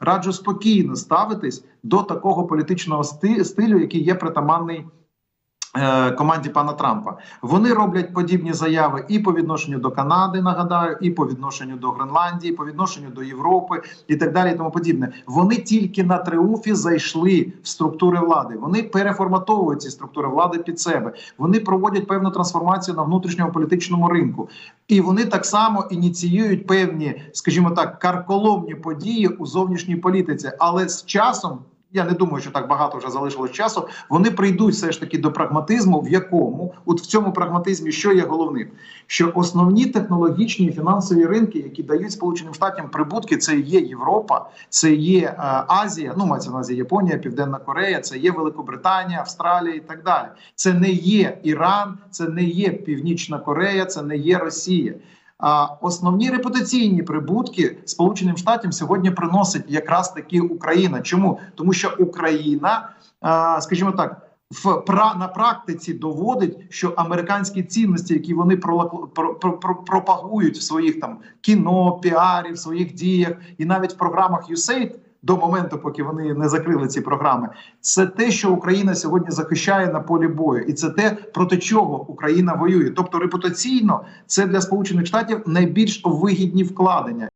раджу спокійно ставитись до такого політичного сти- стилю, який є притаманний. Е, Команді пана Трампа вони роблять подібні заяви і по відношенню до Канади, нагадаю, і по відношенню до Гренландії, по відношенню до Європи і так далі. І тому подібне. Вони тільки на тріумфі зайшли в структури влади. Вони переформатовують ці структури влади під себе. Вони проводять певну трансформацію на внутрішньому політичному ринку, і вони так само ініціюють певні, скажімо так, карколомні події у зовнішній політиці, але з часом. Я не думаю, що так багато вже залишилось часу. Вони прийдуть все ж таки до прагматизму, в якому от в цьому прагматизмі, що є головним, що основні технологічні і фінансові ринки, які дають Сполученим Штатам прибутки, це є Європа, це є е, Азія. Ну мається на Японія, Південна Корея, це є Великобританія, Австралія і так далі. Це не є Іран, це не є Північна Корея, це не є Росія. А основні репутаційні прибутки Сполученим Штатам сьогодні приносить якраз таки Україна. Чому тому, що Україна, скажімо так. В на практиці доводить, що американські цінності, які вони пропагують в своїх там кіно, піарі, в своїх діях, і навіть в програмах USAID, до моменту, поки вони не закрили ці програми, це те, що Україна сьогодні захищає на полі бою, і це те, проти чого Україна воює. Тобто репутаційно це для Сполучених Штатів найбільш вигідні вкладення.